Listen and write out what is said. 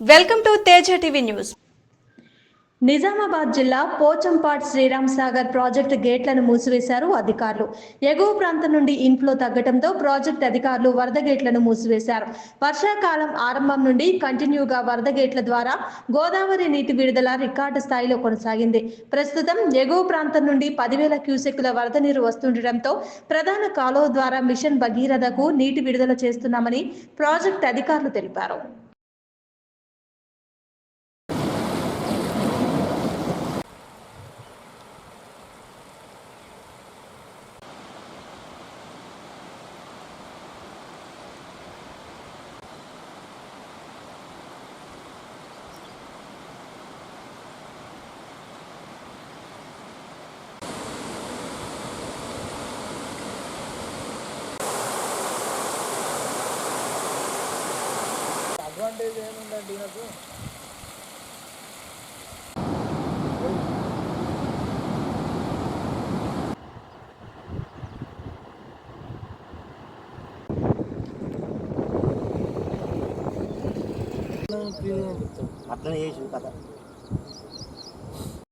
Welcome to Teja TV news. Nizamabad జిల్లా Pochampad Sriram Sagar project గేట్లను మూసివేశారు అధికారులు. ఎగువ ప్రాంతం నుండి ఇన్ఫ్లో తగ్గడంతో ప్రాజెక్ట్ అధికారులు వరద గేట్లను మూసివేశారు. వర్షాకాలం ఆరంభం నుండి కంటిన్యూగా వరద గేట్ల ద్వారా గోదావరి నీటి విడుదల రికార్డు స్థాయిలో కొనసాగింది. ప్రస్తుతం ఎగువ ప్రాంతం నుండి పదివేల క్యూసెక్కుల వరద నీరు వస్తుండటంతో ప్రధాన కాలువ ద్వారా మిషన్ భగీరథకు నీటి విడుదల చేస్తున్నామని ప్రాజెక్ట్ అధికారులు తెలిపారు. అడ్వాంటేజ్ ఏముందండి నాకు అట్లనే చేసి కథ